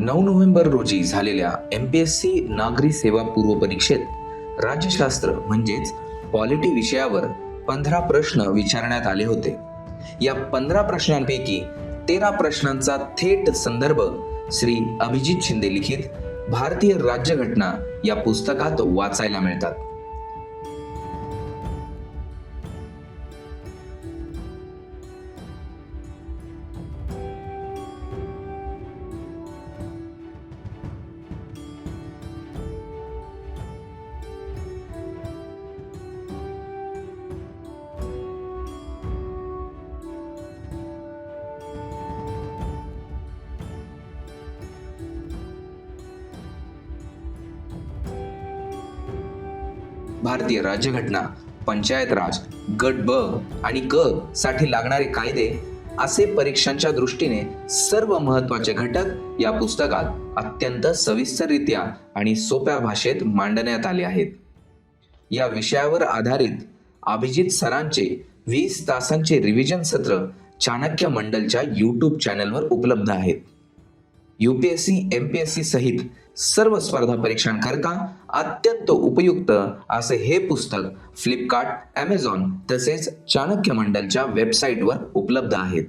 नऊ नोव्हेंबर रोजी झालेल्या एम पी एस सी नागरी सेवा पूर्व परीक्षेत राज्यशास्त्र म्हणजेच पॉलिटी विषयावर पंधरा प्रश्न विचारण्यात आले होते. या पंधरा प्रश्नांपैकी तेरा प्रश्नांचा थेट संदर्भ श्री अभिजित शिंदे लिखित भारतीय राज्यघटना या पुस्तकात वाचायला मिळतात. भारतीय राज्यघटना पंचायत राज गट ब आणि क साठी लागणारे कायदे असे परीक्षांच्या दृष्टीने सर्व महत्त्वाचे घटक या पुस्तकात अत्यंत सविस्तररित्या आणि सोप्या भाषेत मांडण्यात आले आहेत. या विषयावर आधारित अभिजित सरांचे वीस तासांचे रिव्हिजन सत्र चाणक्य मंडलच्या यूट्यूब चॅनलवर उपलब्ध आहेत. यूपीएससी एमपीएससी सहित सर्व स्पर्धा परीक्षांकरता अत्यंत उपयुक्त असे हे पुस्तक फ्लिपकार्ट ॲमेझॉन तसेच चाणक्य मंडलच्या वेबसाईटवर उपलब्ध आहेत.